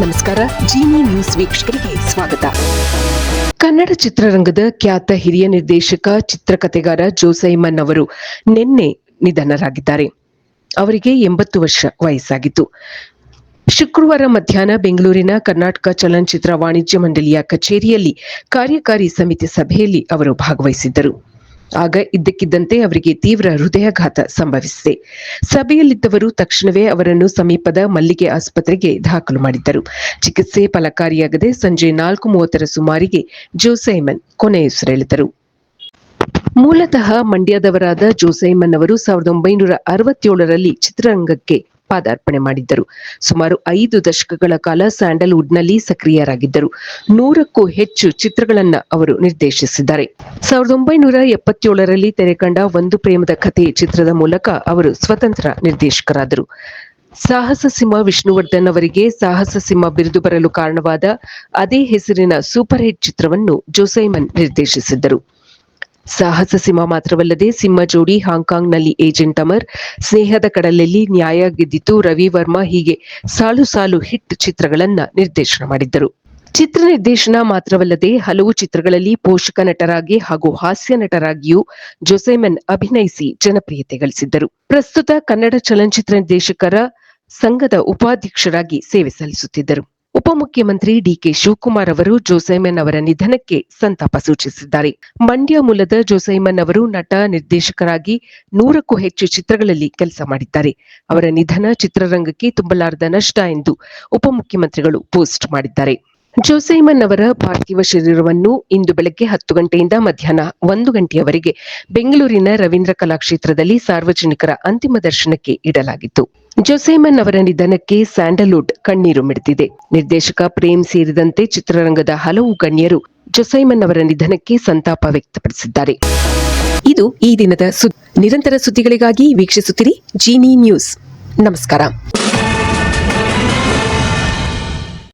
ನಮಸ್ಕಾರ. ಜಿನಿ ನ್ಯೂಸ್ ವೀಕ್ಷಕರಿಗೆ ಸ್ವಾಗತ. ಕನ್ನಡ ಚಿತ್ರರಂಗದ ಖ್ಯಾತ ಹಿರಿಯ ನಿರ್ದೇಶಕ ಚಿತ್ರಕಥೆಗಾರ ಜೋಸೈಮನ್ ಅವರು ನಿನ್ನೆ ನಿಧನರಾಗಿದ್ದಾರೆ. ಅವರಿಗೆ ಎಂಬತ್ತು ವರ್ಷ ವಯಸ್ಸಾಗಿತ್ತು. ಶುಕ್ರವಾರ ಮಧ್ಯಾಹ್ನ ಬೆಂಗಳೂರಿನ ಕರ್ನಾಟಕ ಚಲನಚಿತ್ರ ವಾಣಿಜ್ಯ ಮಂಡಳಿಯ ಕಚೇರಿಯಲ್ಲಿ ಕಾರ್ಯಕಾರಿ ಸಮಿತಿ ಸಭೆಯಲ್ಲಿ ಅವರು ಭಾಗವಹಿಸಿದ್ದರು. ಆಗ ಇದ್ದಕ್ಕಿದ್ದಂತೆ ಅವರಿಗೆ ತೀವ್ರ ಹೃದಯಾಘಾತ ಸಂಭವಿಸಿದೆ. ಸಭೆಯಲ್ಲಿದ್ದವರು ತಕ್ಷಣವೇ ಅವರನ್ನು ಸಮೀಪದ ಮಲ್ಲಿಗೆ ಆಸ್ಪತ್ರೆಗೆ ದಾಖಲು ಮಾಡಿದ್ದರು. ಚಿಕಿತ್ಸೆ ಫಲಕಾರಿಯಾಗದೆ ಸಂಜೆ ನಾಲ್ಕು ಮೂವತ್ತರ ಸುಮಾರಿಗೆ ಜೋಸೈಮನ್ ಕೊನೆಯುಸಿರೆಳೆದರು ಮೂಲತಃ ಮಂಡ್ಯದವರಾದ ಜೋಸೈಮನ್ ಅವರು ಸಾವಿರದ ಒಂಬೈನೂರ ಅರವತ್ತೇಳರಲ್ಲಿ ಚಿತ್ರರಂಗಕ್ಕೆ ಪಾದಾರ್ಪಣೆ ಮಾಡಿದ್ದರು. ಸುಮಾರು ಐದು ದಶಕಗಳ ಕಾಲ ಸ್ಯಾಂಡಲ್ವುಡ್ನಲ್ಲಿ ಸಕ್ರಿಯರಾಗಿದ್ದರು. ನೂರಕ್ಕೂ ಹೆಚ್ಚು ಚಿತ್ರಗಳನ್ನು ಅವರು ನಿರ್ದೇಶಿಸಿದ್ದಾರೆ. ಸಾವಿರದ ಒಂಬೈನೂರ ಎಪ್ಪತ್ತೇಳರಲ್ಲಿ ತೆರೆಕಂಡ ಒಂದು ಪ್ರೇಮದ ಕಥೆ ಚಿತ್ರದ ಮೂಲಕ ಅವರು ಸ್ವತಂತ್ರ ನಿರ್ದೇಶಕರಾದರು. ಸಾಹಸ ಸಿಂಹ ವಿಷ್ಣುವರ್ಧನ್ ಅವರಿಗೆ ಸಾಹಸ ಸಿಂಹ ಬಿರುದು ಬರಲು ಕಾರಣವಾದ ಅದೇ ಹೆಸರಿನ ಸೂಪರ್ ಹಿಟ್ ಚಿತ್ರವನ್ನು ಜೋಸೈಮನ್ ನಿರ್ದೇಶಿಸಿದ್ದರು. ಸಾಹಸ ಸಿಂಹ ಮಾತ್ರವಲ್ಲದೆ ಸಿಂಹ ಜೋಡಿ ಹಾಂಗ್ಕಾಂಗ್ನಲ್ಲಿ ಏಜೆಂಟ್ ಅಮರ್, ಸ್ನೇಹದ ಕಡಲಲ್ಲಿ ನ್ಯಾಯ ಗೆದ್ದಿತು ರವಿ ವರ್ಮಾ ಹೀಗೆ ಸಾಲು ಸಾಲು ಹಿಟ್ ಚಿತ್ರಗಳನ್ನ ನಿರ್ದೇಶನ ಮಾಡಿದ್ದರು. ಚಿತ್ರ ನಿರ್ದೇಶನ ಮಾತ್ರವಲ್ಲದೆ ಹಲವು ಚಿತ್ರಗಳಲ್ಲಿ ಪೋಷಕ ನಟರಾಗಿ ಹಾಗೂ ಹಾಸ್ಯ ನಟರಾಗಿಯೂ ಜೊಸೆಮನ್ ಅಭಿನಯಿಸಿ ಜನಪ್ರಿಯತೆ ಗಳಿಸಿದ್ದರು. ಪ್ರಸ್ತುತ ಕನ್ನಡ ಚಲನಚಿತ್ರ ನಿರ್ದೇಶಕರ ಸಂಘದ ಉಪಾಧ್ಯಕ್ಷರಾಗಿ ಸೇವೆ ಸಲ್ಲಿಸುತ್ತಿದ್ದರು. ಉಪಮುಖ್ಯಮಂತ್ರಿ ಡಿಕೆ ಶಿವಕುಮಾರ್ ಅವರು ಜೋಸೈಮನ್ ಅವರ ನಿಧನಕ್ಕೆ ಸಂತಾಪ ಸೂಚಿಸಿದ್ದಾರೆ. ಮಂಡ್ಯ ಮೂಲದ ಜೋಸೈಮನ್ ಅವರು ನಟ, ನಿರ್ದೇಶಕರಾಗಿ ನೂರಕ್ಕೂ ಹೆಚ್ಚು ಚಿತ್ರಗಳಲ್ಲಿ ಕೆಲಸ ಮಾಡಿದ್ದಾರೆ. ಅವರ ನಿಧನ ಚಿತ್ರರಂಗಕ್ಕೆ ತುಂಬಲಾರದ ನಷ್ಟ ಎಂದು ಉಪಮುಖ್ಯಮಂತ್ರಿಗಳು ಪೋಸ್ಟ್ ಮಾಡಿದ್ದಾರೆ. ಜೋಸೈಮನ್ ಅವರ ಪಾರ್ಥಿವ ಶರೀರವನ್ನು ಇಂದು ಬೆಳಗ್ಗೆ ಹತ್ತು ಗಂಟೆಯಿಂದ ಮಧ್ಯಾಹ್ನ ಒಂದು ಗಂಟೆಯವರೆಗೆ ಬೆಂಗಳೂರಿನ ರವೀಂದ್ರ ಕಲಾಕ್ಷೇತ್ರದಲ್ಲಿ ಸಾರ್ವಜನಿಕರ ಅಂತಿಮ ದರ್ಶನಕ್ಕೆ ಇಡಲಾಗಿತ್ತು. ಜೋಸೈಮನ್ ಅವರ ನಿಧನಕ್ಕೆ ಸ್ಯಾಂಡಲ್ವುಡ್ ಕಣ್ಣೀರು ಮಿಡಿದಿದೆ. ನಿರ್ದೇಶಕ ಪ್ರೇಮ್ ಸೇರಿದಂತೆ ಚಿತ್ರರಂಗದ ಹಲವು ಗಣ್ಯರು ಜೋಸೈಮನ್ ಅವರ ನಿಧನಕ್ಕೆ ಸಂತಾಪ ವ್ಯಕ್ತಪಡಿಸಿದ್ದಾರೆ. ಇದು ಈ ದಿನದ ನಿರಂತರ ಸುದ್ದಿಗಳಿಗಾಗಿ ವೀಕ್ಷಿಸುತ್ತಿರಿ ಜೀನಿ ನ್ಯೂಸ್. ನಮಸ್ಕಾರ.